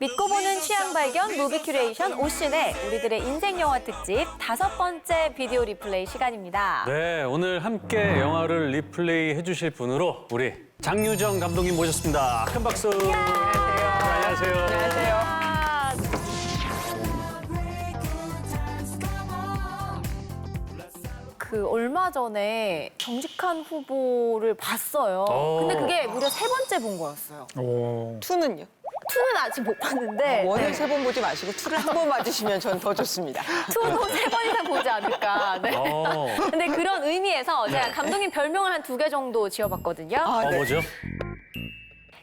믿고 보는 취향 발견 무비 큐레이션 오신의 우리들의 인생 영화 특집 다섯 번째 비디오 리플레이 시간입니다. 네, 오늘 함께 영화를 리플레이 해주실 분으로 우리 장유정 감독님 모셨습니다. 큰 박수. 안녕하세요. 안녕하세요. 아, 그 얼마 전에 정직한 후보를 봤어요. 오. 근데 그게 무려 세 번째 본 거였어요. 투는요? 투는 아직 못 봤는데 원을 세 번 보지 마시고 투를 한 번 맞으시면 전 더 좋습니다. 투도 세 번 이상 보지 않을까. 네. 어, 근데 그런 의미에서 제가 감독님 별명을 한 두 개 정도 지어봤거든요. 아, 어 네. 뭐죠?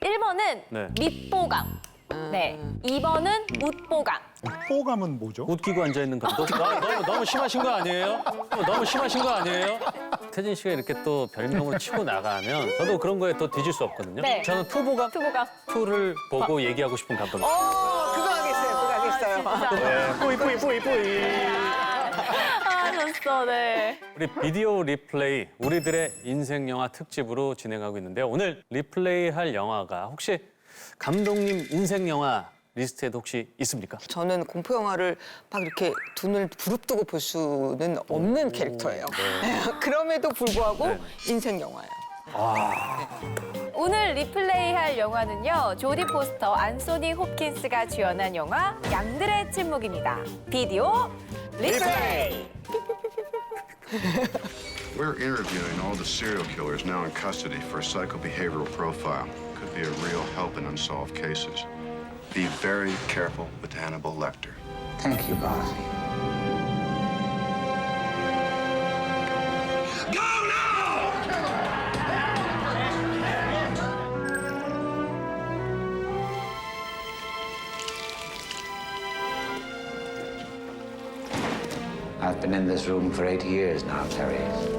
1번은 네. 밑보감. 네. 2번은 웃보감. 뽀감은 뭐죠? 웃기고 앉아 있는 감독. 아, 너무 너무 심하신 거 아니에요? 너무 심하신 거 아니에요? 태진 씨가 이렇게 또 별명을 치고 나가면 저도 그런 거에 또 뒤질 수 없거든요. 네. 저는 투보감 투보감. 투를 보고 얘기하고 싶은 감독. 어, 그거 하겠어요. 그거 하겠어요. 진짜. 네, 뿌이 뿌이 뿌이 뿌이. 아, 좋았어, 네. 우리 비디오 리플레이 우리들의 인생 영화 특집으로 진행하고 있는데요. 오늘 리플레이 할 영화가 혹시 감독님 인생 영화 리스트에도 혹시 있습니까? 저는 공포 영화를 막 이렇게 눈을 부릅뜨고 볼 수는 없는 캐릭터예요. 그럼에도 불구하고 네. 인생 영화예요. 오늘 리플레이 할 영화는요. 조디 포스터, 안소니 홉킨스가 주연한 영화 양들의 침묵입니다. 비디오 리플레이. We're interviewing all the serial killers now in custody for a psychobehavioral profile. Could be a real help in unsolved cases. Be very careful with Hannibal Lecter. Thank you, bossy. Go now! I've been in this room for eight years now, Clarice.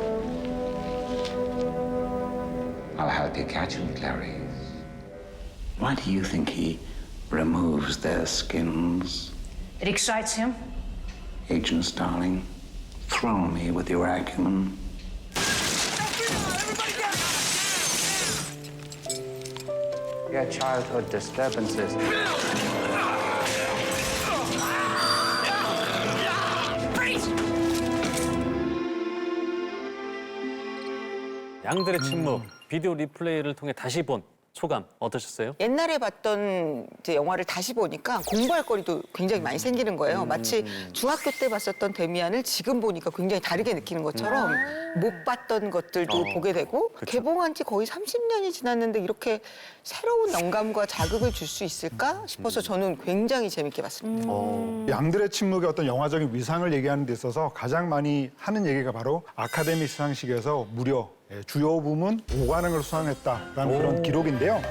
I'll help you catch him, Clarice. Why do you think he removes their skins? It excites him. Agent Starling, throw me with your acumen. Your childhood disturbances. 양들의 침묵 비디오 리플레이를 통해 다시 본 소감 어떠셨어요? 옛날에 봤던 이제 영화를 다시 보니까 공부할 거리도 굉장히 많이 생기는 거예요. 마치 중학교 때 봤었던 데미안을 지금 보니까 굉장히 다르게 느끼는 것처럼 못 봤던 것들도 어, 보게 되고 개봉한 지 거의 30년이 지났는데 이렇게 새로운 영감과 자극을 줄 수 있을까 싶어서 저는 굉장히 재밌게 봤습니다. 양들의 침묵의 어떤 영화적인 위상을 얘기하는 데 있어서 가장 많이 하는 얘기가 바로 아카데미 시상식에서 무려 예, 주요 부문 5관왕을 수상했다라는 그런 기록인데요.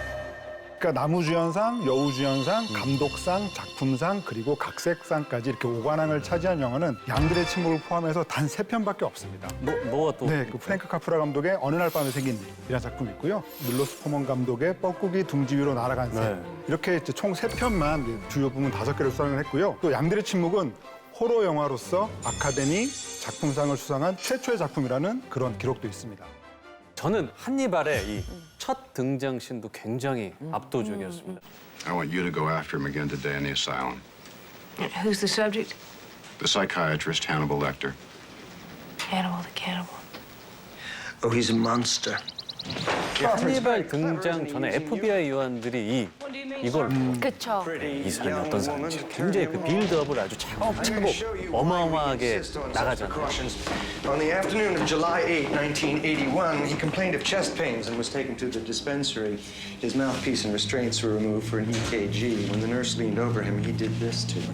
그러니까 나무주연상, 여우주연상, 감독상, 작품상 그리고 각색상까지 이렇게 5관왕을 차지한 영화는 양들의 침묵을 포함해서 단 세 편밖에 없습니다. 뭐, 뭐가 또 네, 그 프랭크 카프라 감독의 어느 날 밤에 생긴 일이라는 작품이 있고요. 밀로스 포먼 감독의 뻐꾸기 둥지 위로 날아간 새. 네. 이렇게 총 세 편만 주요 부문 다섯 개를 수상을 했고요. 또 양들의 침묵은 호러 영화로서 아카데미 작품상을 수상한 최초의 작품이라는 그런 기록도 있습니다. 저는 한니발의 이 첫 등장신도 굉장히 압도적이었습니다. I want you to go after him again today in the asylum. Who's the subject? The psychiatrist Hannibal Lecter. Hannibal the cannibal. Oh, he's a monster. 한니발 등장 전에 FBI 요원들이 이 이걸 그쵸. 이 사람이 어떤 사람인지 굉장히 그 빌드업을 아주 차곡차곡 어마어마하게 나가잖아요. On the afternoon of July 8, 1981, he complained of chest pains and was taken to the dispensary. His mouthpiece and restraints were removed for an EKG. When the nurse leaned over him, he did this to her.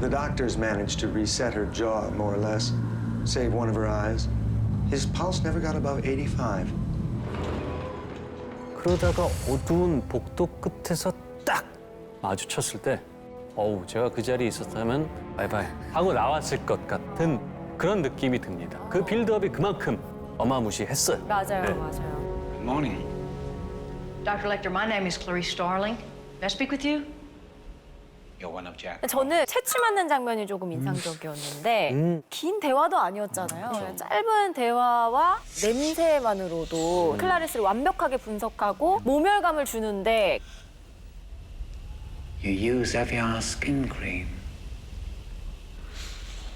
The doctors managed to reset her jaw, more or less, save one of her eyes. His pulse never got above 85. 그러다가 어두운 복도 끝에서 딱 마주쳤을 때 어우 제가 그 자리에 있었다면 바이바이 하고 나왔을 것 같은 그런 느낌이 듭니다. 그 빌드업이 그만큼 어마무시했어요. 맞아요, 네. 맞아요. Good morning. Dr. Lecter, my name is Clarice Starling. May I speak with you? You're one of Jack. 저는 채취 맞는 장면이 조금 인상적이었는데 음. 긴 대화도 아니었잖아요. 짧은 대화와 냄새만으로도 클라리스를 완벽하게 분석하고 모멸감을 주는데 You use Evian skin cream.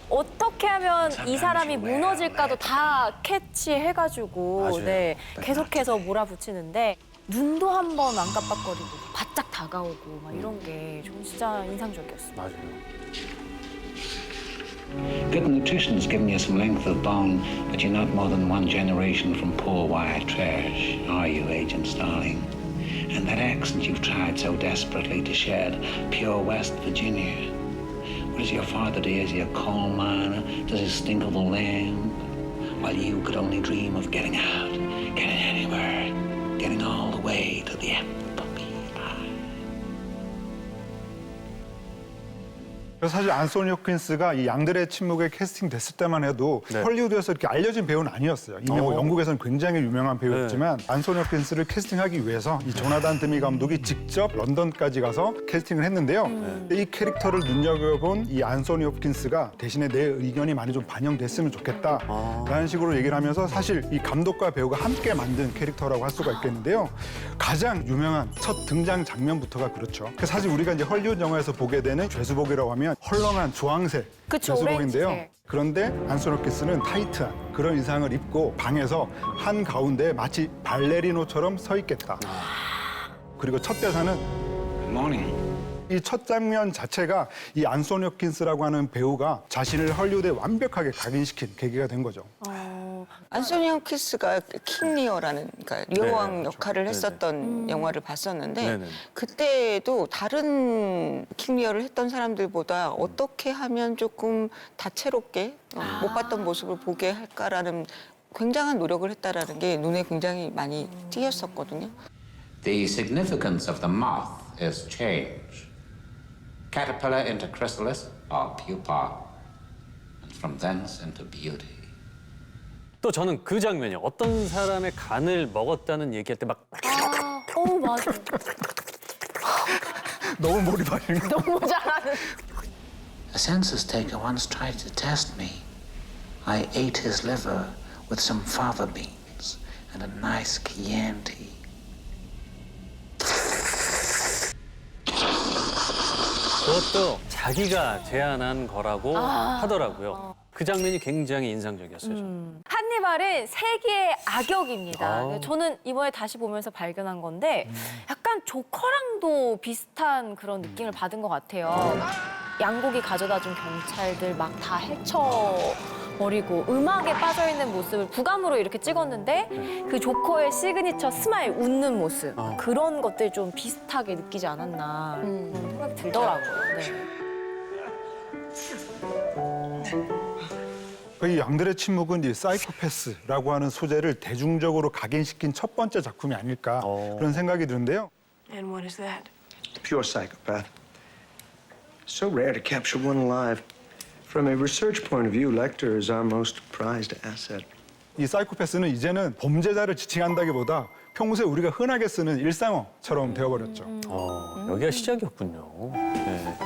어떻게 하면 이 사람이 무너질까도 다 캐치해가지고. 네, 계속해서 몰아붙이는데 눈도 한번 안 깜빡거리고 바짝 다가오고 막 이런 게 좀 진짜 인상적이었어요. 맞아요. Good nutrition's given you some length of bone, but you're not more than one generation from poor white trash, are you, Agent Starling? And that accent you've tried so desperately to shed, pure West Virginia. What does your father do? Is he a coal miner? Does he stink of the lamp? While you could only dream of getting out, getting anywhere, getting all the way to the apple 그래서 사실 안소니 호킨스가 이 양들의 침묵에 캐스팅 됐을 때만 해도 네. 헐리우드에서 이렇게 알려진 배우는 아니었어요. 이미 뭐 어. 영국에서는 굉장히 유명한 배우였지만 안소니 호킨스를 캐스팅하기 위해서 이 조나단 드미 감독이 직접 런던까지 가서 캐스팅을 했는데요. 근데 이 캐릭터를 눈여겨본 이 안소니 호킨스가 대신에 내 의견이 많이 좀 반영됐으면 좋겠다라는 식으로 얘기를 하면서 사실 이 감독과 배우가 함께 만든 캐릭터라고 할 수가 있겠는데요. 가장 유명한 첫 등장 장면부터가 그렇죠. 그 사실 우리가 이제 헐리우드 영화에서 보게 되는 죄수복이라고 하면 헐렁한 주황색 그쵸, 죄수복인데요. 오렌지색. 그런데 안소노키스는 타이트한 그런 의상을 입고 방에서 한 가운데 마치 발레리노처럼 서 있겠다. 그리고 첫 대사는 Good morning. 이 첫 장면 자체가 이 안소니 호킨스라고 하는 배우가 자신을 헐리우드에 완벽하게 각인시킨 계기가 된 거죠. 안소니 홈키스가 킹 리어라는 그러니까 리어왕 네, 역할을 그렇죠. 했었던 영화를 봤었는데 네네. 그때도 다른 킹 리어를 했던 사람들보다 어떻게 하면 조금 다채롭게 어, 못 봤던 모습을 보게 할까라는 굉장한 노력을 했다라는 게 눈에 굉장히 많이 띄었었거든요. The significance of the moth is change. Caterpillar into chrysalis or pupa, and from thence into beauty. 또 저는 그 장면이 어떤 사람의 간을 먹었다는 얘기할 때 막 아, 어 맞아. 너무 몰입하시는 거. 너무 잘하는. A census taker once tried to test me. I ate his liver with some fava beans and a nice Chianti. 그것도 자기가 제안한 거라고 하더라고요. 그 장면이 굉장히 인상적이었어요. 저는. 한니발은 세계의 악역입니다. 아우. 저는 이번에 다시 보면서 발견한 건데 약간 조커랑도 비슷한 그런 느낌을 받은 것 같아요. 양고기 가져다 준 경찰들 막 다 헤쳐 버리고 음악에 빠져 있는 모습을 부감으로 이렇게 찍었는데 그 조커의 시그니처 스마일 웃는 모습 어. 그런 것들 좀 비슷하게 느끼지 않았나 그런 생각이 들더라고요. 네. 이 양들의 침묵은 이 사이코패스라고 하는 소재를 대중적으로 각인시킨 첫 번째 작품이 아닐까 어. 그런 생각이 드는데요. And what is that? Pure psychopath. So rare to capture one alive. From a research point of view, Lecter is our most prized asset. 이 사이코패스는 이제는 범죄자를 지칭한다기보다 평소에 우리가 흔하게 쓰는 일상어처럼 되어버렸죠. 어, 여기가 시작이었군요. 네.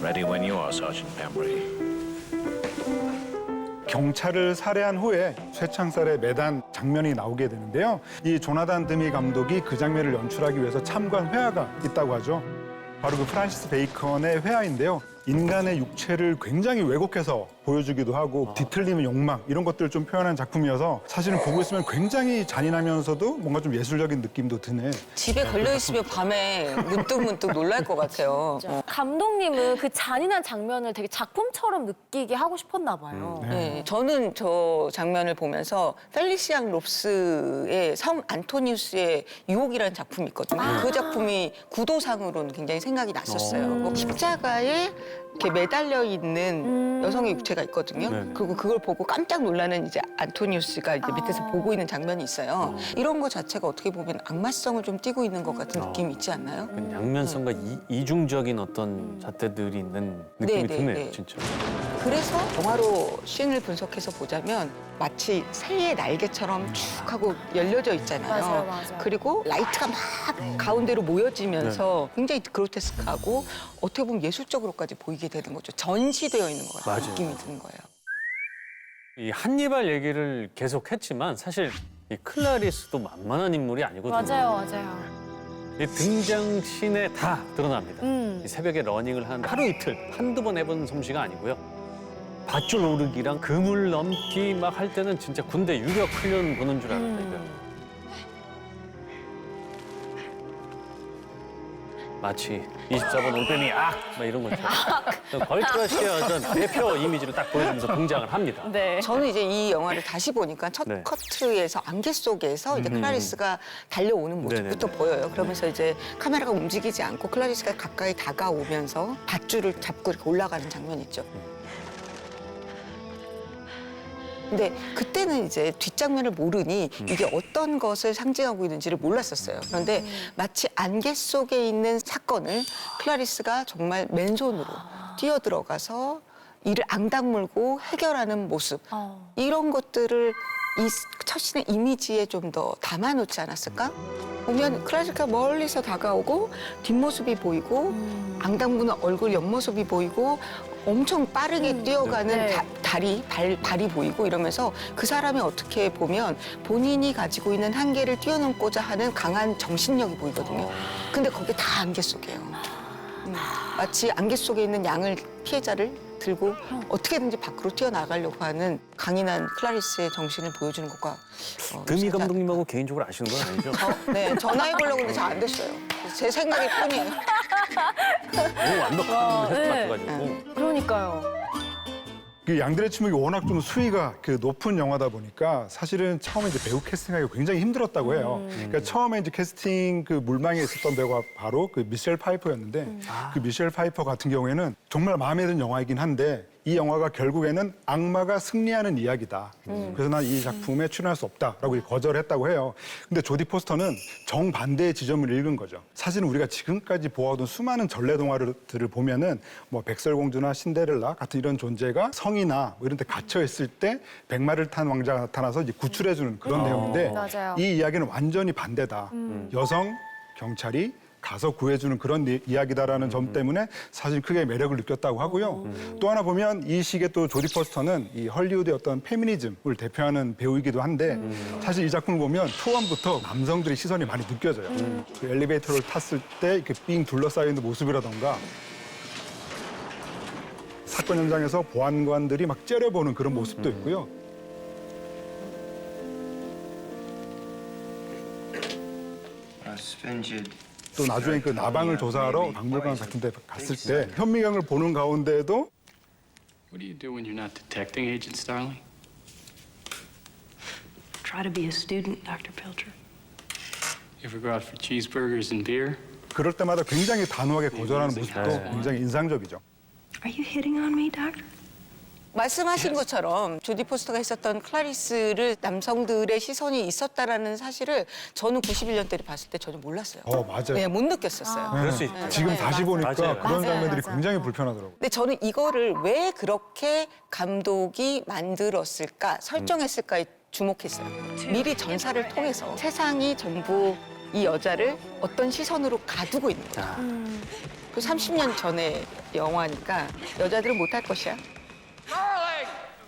Ready when you are, Sergeant Pembry. 경찰을 살해한 후에 쇠창살에 매단 장면이 나오게 되는데요. 이 조나단 드미 감독이 그 장면을 연출하기 위해서 참고한 회화가 있다고 하죠. 바로 그 프란시스 베이컨의 회화인데요. 인간의 육체를 굉장히 왜곡해서 보여주기도 하고 뒤틀리는 욕망 이런 것들을 좀 표현한 작품이어서 사실은 보고 있으면 굉장히 잔인하면서도 뭔가 좀 예술적인 느낌도 드는 집에 걸려 있으면 밤에 문득 문득 놀랄 것 같아요. 어. 감독님은 그 잔인한 장면을 되게 작품처럼 느끼게 하고 싶었나 봐요. 네, 저는 저 장면을 보면서 펠리시앙 롭스의 성 안토니우스의 유혹이라는 작품이 있거든요. 그 작품이 구도상으로는 굉장히 생각이 났었어요. 뭐 십자가에 이렇게 매달려 있는 여성의 육체가 있거든요. 네. 그리고 그걸 보고 깜짝 놀라는 이제 안토니우스가 이제 밑에서 아. 보고 있는 장면이 있어요. 이런 거 자체가 어떻게 보면 악마성을 좀 띠고 있는 것 같은 어. 느낌이 있지 않나요? 그 양면성과 이, 중적인 어떤 잣대들이 있는 느낌이 네, 네, 드네요, 네. 진짜. 그래서 영화로 씬을 분석해서 보자면 마치 새의 날개처럼 쭉 하고 열려져 있잖아요. 맞아요, 맞아요. 그리고 라이트가 막 가운데로 모여지면서 굉장히 그로테스크하고 어떻게 보면 예술적으로까지 보이게 되는 거죠. 전시되어 있는 것 같은 맞아요. 느낌이 드는 거예요. 이 한니발 얘기를 계속 했지만 사실 이 클라리스도 만만한 인물이 아니거든요. 맞아요, 맞아요. 이 등장신에 다 드러납니다. 음. 이 새벽에 러닝을 하는데 하루 이틀 한두 번 해본 솜씨가 아니고요. 밧줄 오르기랑 그물 넘기 막 할 때는 진짜 군대 유격 훈련 보는 줄 알았다 이거. 음. 마치 24번 올빼미 악! 막 이런 것처럼 걸크러쉬의 어떤 대표 이미지를 딱 보여주면서 등장을 합니다. 네. 저는 이제 이 영화를 다시 보니까 첫 네. 커트에서 안개 속에서 이제 음. 클라리스가 달려오는 모습부터 네네네. 보여요. 그러면서 이제 카메라가 움직이지 않고 클라리스가 가까이 다가오면서 밧줄을 잡고 이렇게 올라가는 장면 있죠. 근데 그때는 이제 뒷장면을 모르니 이게 어떤 것을 상징하고 있는지를 몰랐었어요. 그런데 마치 안개 속에 있는 사건을 클라리스가 정말 맨손으로 뛰어들어가서 이를 앙다물고 해결하는 모습. 어. 이런 것들을 이 첫신의 이미지에 좀 더 담아놓지 않았을까? 보면 클라시가 멀리서 다가오고 뒷모습이 보이고 앙당부는 얼굴 옆모습이 보이고 엄청 빠르게 뛰어가는 네. 다, 다리, 발, 발이 보이고 이러면서 그 사람이 어떻게 보면 본인이 가지고 있는 한계를 뛰어넘고자 하는 강한 정신력이 보이거든요. 근데 그게 다 안개 속이에요. 음, 마치 안개 속에 있는 양을 피해자를 들고 어떻게든지 밖으로 뛰어나가려고 하는 강인한 클라리스의 정신을 보여주는 것과 어, 금이 유사하지 감독님하고 개인적으로 아시는 건 아니죠? 않- 네, 전화해보려고 했는데 잘 안 됐어요. 제 생각일 뿐이에요. 너무 완벽한 해석 네. 같아가지고. 그러니까요. 그 양들의 침묵이 워낙 좀 수위가 그 높은 영화다 보니까 사실은 처음에 이제 배우 캐스팅하기 굉장히 힘들었다고 해요. 그러니까 처음에 이제 캐스팅 그 물망에 있었던 배우가 바로 그 미셸 파이퍼였는데 그 미셸 파이퍼 같은 경우에는 정말 마음에 드는 영화이긴 한데 이 영화가 결국에는 악마가 승리하는 이야기다. 그래서 난 이 작품에 출연할 수 없다라고 거절했다고 해요. 근데 조디 포스터는 정반대의 지점을 읽은 거죠. 사실은 우리가 지금까지 보아온 수많은 전래 동화들을 보면은 뭐 백설공주나 신데렐라 같은 이런 존재가 성이나 뭐 이런 데 갇혀 있을 때 백마를 탄 왕자가 나타나서 이제 구출해 주는 그런 내용인데 맞아요. 이 이야기는 완전히 반대다. 여성 경찰이 가서 구해주는 그런 이- 이야기다라는 점 때문에 사실 크게 매력을 느꼈다고 하고요. 또 하나 보면 이 시기에 또 조디 포스터는 이 헐리우드의 어떤 페미니즘을 대표하는 배우이기도 한데 사실 이 작품을 보면 초반부터 남성들의 시선이 많이 느껴져요. 그 엘리베이터를 탔을 때 이렇게 삥 둘러싸여 있는 모습이라던가 사건 현장에서 보안관들이 막 째려보는 그런 모습도 있고요. 또 나중에 그 나방을 조사하러 박물관 같은 데 갔을 때 현미경을 보는 가운데에도 What do you do when you're not detecting agents, darling? Try to be a student, Dr. Pilcher. You ever go out for cheeseburgers and beer? 그럴 때마다 굉장히 단호하게 거절하는 모습도 굉장히 인상적이죠. Are you hitting on me, Doctor? 말씀하신 것처럼 조디 포스터가 했었던 클라리스를 남성들의 시선이 있었다라는 사실을 저는 91년대를 봤을 때 전혀 몰랐어요. 어, 맞아요. 네, 못 느꼈었어요. 그럴 수 있죠. 지금 네, 다시 맞아요. 보니까 맞아요. 그런 맞아요, 장면들이 맞아요. 굉장히 불편하더라고요. 근데 저는 이거를 왜 그렇게 감독이 만들었을까, 설정했을까에 주목했어요. 미리 전사를 통해서 세상이 전부 이 여자를 어떤 시선으로 가두고 있는 거죠. 그 30년 전의 영화니까 여자들은 못할 것이야.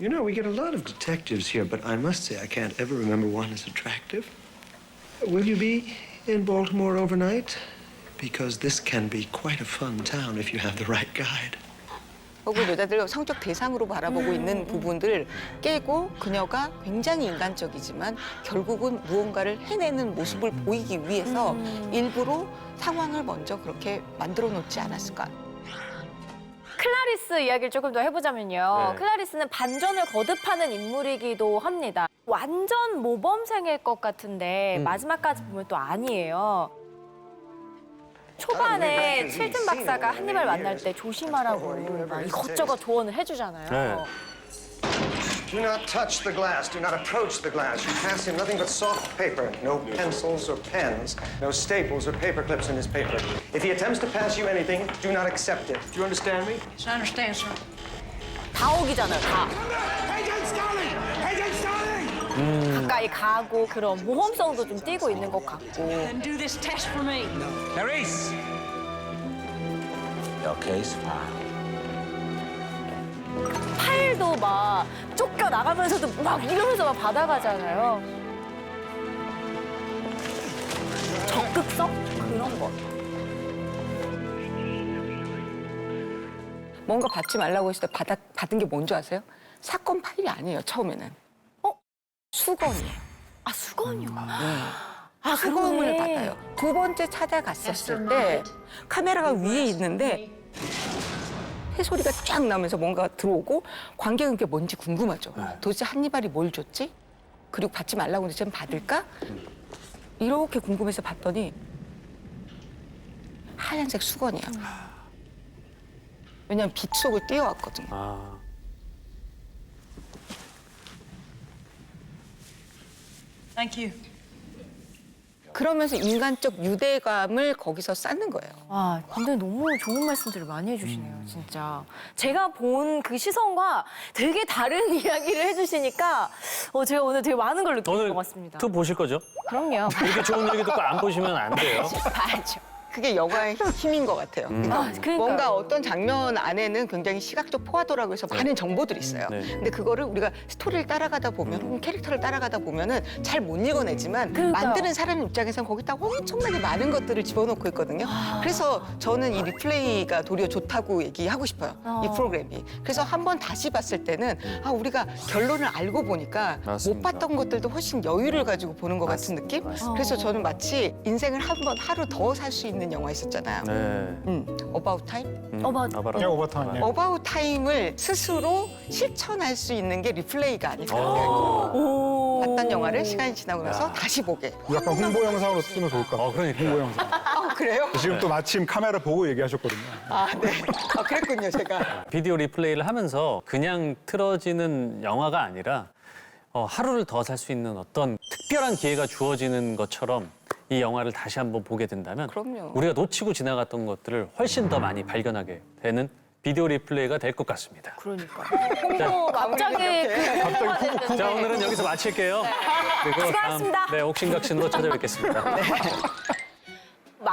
You know, we get a lot of detectives here, but I must say I can't ever remember one as attractive. Will you be in Baltimore overnight? Because this can be quite a fun town if you have the right guide. 혹은 여자들 성적 대상으로 바라보고 있는 부분들을 깨고 그녀가 굉장히 인간적이지만 결국은 무언가를 해내는 모습을 보이기 위해서 일부러 상황을 먼저 그렇게 만들어 놓지 않았을까. 클라리스 이야기를 조금 더 해보자면요. 네. 클라리스는 반전을 거듭하는 인물이기도 합니다. 완전 모범생일 것 같은데 음. 마지막까지 보면 또 아니에요. 초반에 칠든 박사가 한니발 만날 때 조심하라고 막 이것저것 조언을 해주잖아요. 네. Do not touch the glass. Do not approach the glass. You pass him nothing but soft paper. No pencils or pens. No staples or paper clips in his paper. If he attempts to pass you anything, do not accept it. Do you understand me? Yes, I understand, sir. 다 오기잖아요, 다. 가까이 가고 그런 모험성도 좀 띄고 있는 것 같고. Then do this test for me. Clarice! Your case file. 팔도 막 쫓겨 나가면서도 막 이러면서 막 받아가잖아요. 적극성? 그런 거. 뭔가 받지 말라고 했을 때 받아, 받은 게 뭔지 아세요? 사건 파일이 아니에요, 처음에는. 어? 수건이에요. 아, 수건이요. 아, 수건을 받아요. 두 번째 찾아갔었을 때 카메라가 위에 있는데 새소리가 쫙 나면서 뭔가 들어오고 관객은 그게 뭔지 궁금하죠. 도대체 한니발이 뭘 줬지? 그리고 받지 말라고 했는데 좀 받을까? 이렇게 궁금해서 봤더니 하얀색 수건이에요. 왜냐면 빛 속을 뛰어왔거든요. 아, Thank you. 그러면서 인간적 유대감을 거기서 쌓는 거예요. 아, 근데 너무 좋은 말씀들을 많이 해주시네요, 진짜. 제가 본 그 시선과 되게 다른 이야기를 해주시니까 어, 제가 오늘 되게 많은 걸 느낀 것 같습니다. 투 보실 거죠? 그럼요. 이렇게 좋은 얘기 듣고 안 보시면 안 돼요. 봐야죠. 그게 영화의 힘인 것 같아요. 그러니까 아, 그러니까요. 뭔가 어떤 장면 안에는 굉장히 시각적 포화도라고 해서 많은 정보들이 있어요. 네. 근데 그거를 우리가 스토리를 따라가다 보면, 혹은 캐릭터를 따라가다 보면은 잘 못 읽어내지만 그러니까요. 만드는 사람 입장에서는 거기다 엄청나게 많은 것들을 집어넣고 있거든요. 그래서 저는 이 리플레이가 도리어 좋다고 얘기하고 싶어요. 이 어. 프로그램이. 그래서 한 번 다시 봤을 때는 아 우리가 결론을 알고 보니까 맞습니다. 못 봤던 것들도 훨씬 여유를 가지고 보는 것 같은 느낌? 그래서 저는 마치 인생을 한 번 하루 더 살 수 있는 영화 있었잖아요. 네. 음, About Time? 음, 어머, 아바라. 네, 오버타임. 예. About Time을 스스로 실천할 수 있는 게 리플레이가 아닐까 들어요. 오. 봤던 영화를 시간이 지나고 나서 다시 보게. 약간 홍보 영상으로 쓰면 좋을 것 같아요. 어, 그러니까. 홍보 영상. 아 그래요? 지금 또 마침 카메라 보고 얘기하셨거든요. 아 네. 아 그랬군요 제가. 비디오 리플레이를 하면서 그냥 틀어지는 영화가 아니라 어, 하루를 더 살 수 있는 어떤 특별한 기회가 주어지는 것처럼 이 영화를 다시 한번 보게 된다면 그럼요. 우리가 놓치고 지나갔던 것들을 훨씬 더 많이 발견하게 되는 비디오 리플레이가 될 것 같습니다. 그러니까. 자, 어, 갑자기 그 갑자기 후보, 후보. 자 오늘은 여기서 마칠게요. 그리고 다음 수고하셨습니다. 네, 옥신각신으로 찾아뵙겠습니다.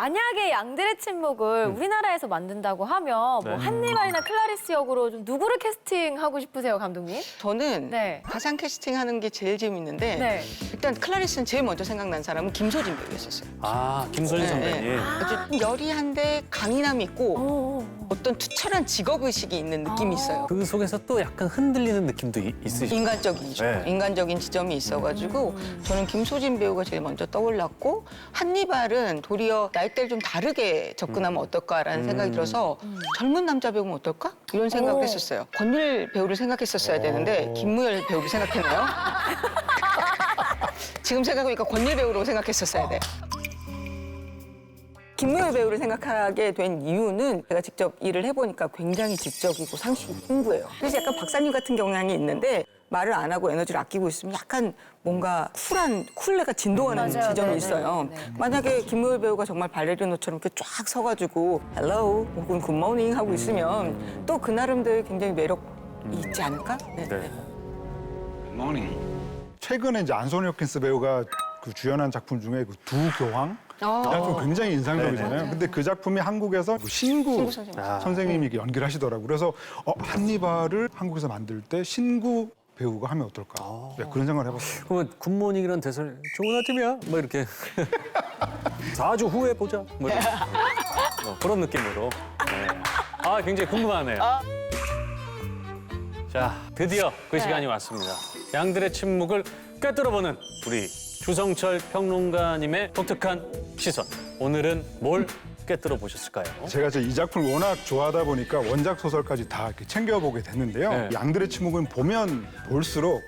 만약에 양들의 침묵을 우리나라에서 만든다고 하면 뭐 네. 한니발이나 클라리스 역으로 좀 누구를 캐스팅하고 싶으세요, 감독님? 저는 네. 가상 캐스팅 하는 게 제일 재밌는데 네. 일단 클라리스는 제일 먼저 생각난 사람은 김소진 배우였었어요. 아 김소진 선배님. 아주 여리한데 강인함이 있고 오. 어떤 투철한 직업 의식이 있는 느낌이 있어요. 그 속에서 또 약간 흔들리는 느낌도 이- 있으시죠? 인간적이죠. 네. 인간적인 지점이 있어가지고 저는 김소진 배우가 제일 먼저 떠올랐고 한니발은 도리어 나이대를 좀 다르게 접근하면 어떨까라는 생각이 들어서 젊은 남자 배우면 어떨까 이런 생각을 오. 했었어요. 권율 배우를 생각했었어야 되는데 김무열 배우를 생각했네요. 지금 생각해보니까 권율 배우로 생각했었어야 돼. 김무열 배우를 생각하게 된 이유는 제가 직접 일을 해보니까 굉장히 지적이고 상식이 풍부해요. 그래서 약간 박사님 같은 경향이 있는데 말을 안 하고 에너지를 아끼고 있으면 약간 뭔가 쿨한 쿨레가 진동하는 맞아요. 지점이 네네. 있어요. 네. 만약에 김무열 배우가 정말 발레리노처럼 이렇게 쫙 서가지고 헬로 혹은 굿모닝 하고 있으면 또 그 나름대로 굉장히 매력 이 있지 않을까? 네. 네. 최근에 이제 안소니 호킨스 배우가 그 주연한 작품 중에 그 두 교황 아. 작품 굉장히 인상적이잖아요. 근데 그 작품이 한국에서 그 신구, 신구 선생님. 아. 이렇게 연기를 하시더라고요. 그래서 어, 한니발을 한국에서 만들 때 신구 배우가 하면 어떨까? 네, 그런 생각을 해봤어요. 그러면 굿모닝이라는 대사를 좋은 아침이야 뭐 이렇게 4주 후에 보자 뭐 이렇게. 어, 그런 느낌으로 네. 아 굉장히 궁금하네요 자 드디어 그 시간이 왔습니다 양들의 침묵을 꿰뚫어보는 우리 주성철 평론가님의 독특한 시선 오늘은 뭘 꿰뚫어 보셨을까요? 제가 이 작품을 워낙 좋아하다 보니까 원작 소설까지 다 이렇게 챙겨보게 됐는데요. 네. 양들의 침묵은 보면 볼수록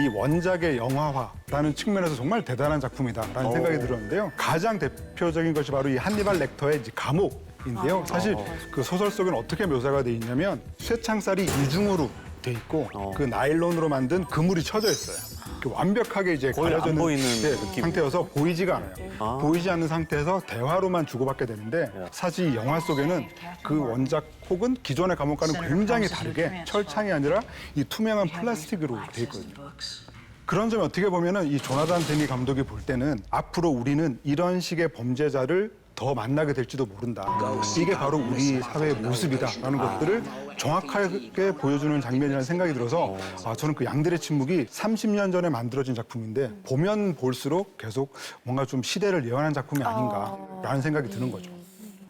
이 원작의 영화화라는 측면에서 정말 대단한 작품이다라는 오. 생각이 들었는데요. 가장 대표적인 것이 바로 이 한니발 렉터의 이제 감옥인데요. 사실 그 소설 속에는 어떻게 묘사가 돼 있냐면 쇠창살이 이중으로 돼 있고 어. 그 나일론으로 만든 그물이 쳐져 있어요. 그 완벽하게 이제 거의 안 가려져 보이는 네, 느낌. 상태여서 보이지가 않아요. 아. 보이지 않는 상태에서 대화로만 주고받게 되는데 사실 이 영화 속에는 그 원작 혹은 기존의 감옥과는 굉장히 다르게 철창이 아니라 이 투명한 플라스틱으로 돼 있거든요. 그런 점이 어떻게 보면은 이 조나단 데니 감독이 볼 때는 앞으로 우리는 이런 식의 범죄자를 더 만나게 될지도 모른다. 이게 바로 우리 사회의 모습이다라는 것들을 정확하게 보여주는 장면이라는 생각이 들어서 아, 저는 그 양들의 침묵이 30년 전에 만들어진 작품인데 보면 볼수록 계속 뭔가 좀 시대를 예언한 작품이 아닌가라는 생각이 드는 거죠.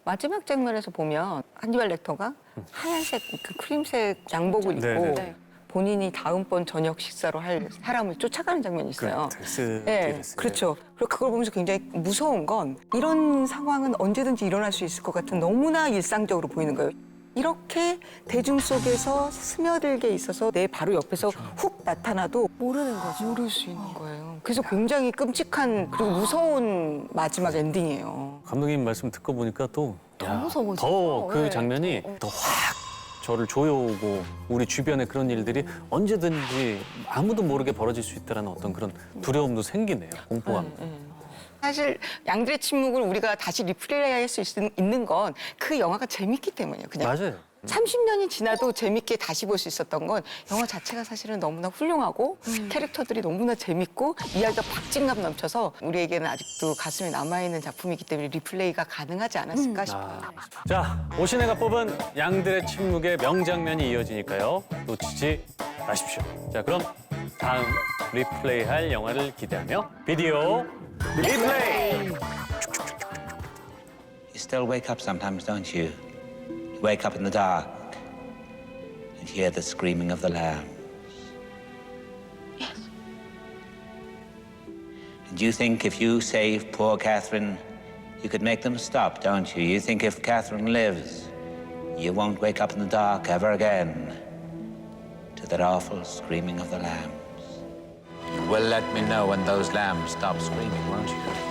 마지막 장면에서 보면 한니발 렉터가 하얀색 그 크림색 양복을 입고 네 네. 네. 본인이 다음번 저녁 식사로 할 사람을 쫓아가는 장면이 있어요. 드레스, 네, 드레스. 그렇죠. 그리고 그걸 보면서 굉장히 무서운 건 이런 상황은 언제든지 일어날 수 있을 것 같은 너무나 일상적으로 보이는 거예요. 이렇게 대중 속에서 스며들게 있어서 내 바로 옆에서 훅 나타나도 모르는 거죠. 모를 수 있는 거예요. 그래서 굉장히 끔찍한 그리고 무서운 마지막 엔딩이에요. 감독님 말씀 듣고 보니까 또 더 무서워지죠. 더그 네. 장면이 더 확 저를 조여오고 우리 주변에 그런 일들이 언제든지 아무도 모르게 벌어질 수 있다는 어떤 그런 두려움도 생기네요. 공포감. 사실 양들의 침묵을 우리가 다시 리플레이할 수 있- 있는 건 그 영화가 재밌기 때문이에요. 그냥 맞아요. 30년이 지나도 재밌게 다시 볼 수 있었던 건 영화 자체가 사실은 너무나 훌륭하고 캐릭터들이 너무나 재밌고 이야기가 박진감 넘쳐서 우리에게는 아직도 가슴에 남아있는 작품이기 때문에 리플레이가 가능하지 않았을까 싶어요. 자, 오신혜가 뽑은 양들의 침묵의 명장면이 이어지니까요. 놓치지 마십시오. 자, 그럼 다음 리플레이 할 영화를 기대하며 비디오 리플레이! You still wake up sometimes, don't you? You wake up in the dark and hear the screaming of the lambs. Yes. And you think if you save poor Catherine, you could make them stop, don't you? You think if Catherine lives, you won't wake up in the dark ever again to that awful screaming of the lambs. You will let me know when those lambs stop screaming, won't you?